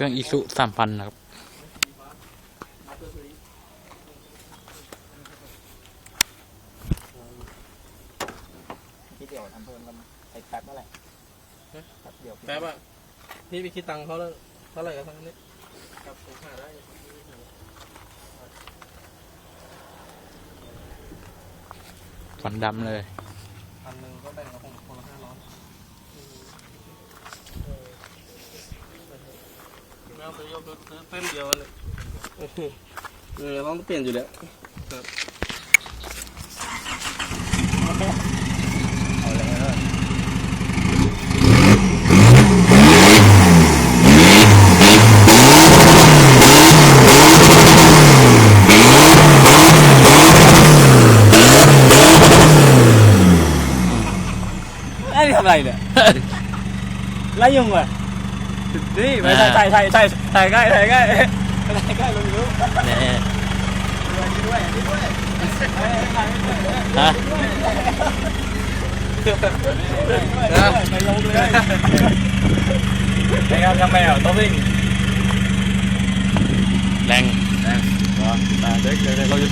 เครื่องอีซุสามพันนะครับพี่เดียวทำเพิ่มกันไอ้แป๊บเมื่อไหร่แป๊บเดียวแป๊บอะพี่ไปคิดตังค์เขาแล้วเท่าไหร่กันทั้งนี้ครับผมหาได้ฟันดำเลย พันหนึ่งก็แบ่ง เอาไปยกซื้อเส้นเดียวเลยเออต้องเปลี่ยนอยู่แล้วครับไอ้ทำอะไรเนี่ยไล่ยุงอะ นี่ไม่ใช่ใช่ใช่ใช่ใช่ใกล้ใช่ใกล้ใช่ใกล้ลงรู้เนี่ยด้วยด้วยฮะไม่ลงเลยไอ้ครับทำไมอะต้องวิ่งแรงมาเด็กเด็กเราจะ